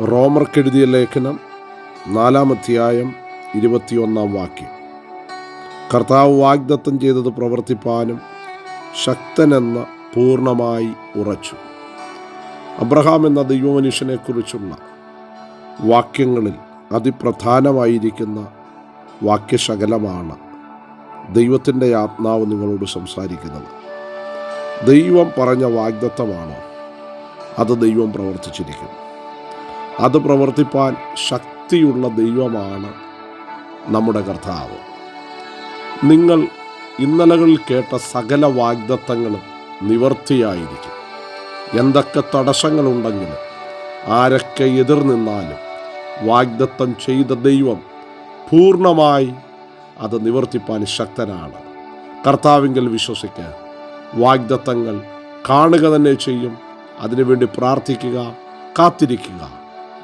റോമർക്കെഴുതിയ ലേഖനം നാലാം അധ്യായം ഇരുപത്തിയൊന്നാം വാക്യം. കർത്താവ് വാഗ്ദത്തം ചെയ്തത് പ്രവർത്തിപ്പാനും ശക്തനെന്ന പൂർണമായി ഉറച്ചു. അബ്രഹാം എന്ന ദൈവമനുഷ്യനെക്കുറിച്ചുള്ള വാക്യങ്ങളിൽ അതിപ്രധാനമായിരിക്കുന്ന വാക്യശകലമാണ് ദൈവത്തിന്റെ ആത്മാവ് നിങ്ങളോട് സംസാരിക്കുന്നത്. ദൈവം പറഞ്ഞ വാഗ്ദത്തമാണ് അത് ദൈവം പ്രവർത്തിച്ചിരിക്കും അത് പ്രവർത്തിപ്പാൻ ശക്തിയുള്ള ദൈവമാണ് നമ്മുടെ കർത്താവ്. നിങ്ങൾ ഇന്നലകളിൽ കേട്ട സകല വാഗ്ദത്തങ്ങളും നിവർത്തിയായിരിക്കും. എന്തൊക്കെ തടസ്സങ്ങളുണ്ടെങ്കിലും ആരൊക്കെ എതിർ നിന്നാലും വാഗ്ദത്തം ചെയ്ത ദൈവം പൂർണമായി അത് നിവർത്തിപ്പാൻ ശക്തനാണ്. കർത്താവിങ്കിൽ വിശ്വസിക്കുക വാഗ്ദത്തങ്ങൾ കാണുക തന്നെ ചെയ്യും. അതിനുവേണ്ടി പ്രാർത്ഥിക്കുക കാത്തിരിക്കുക.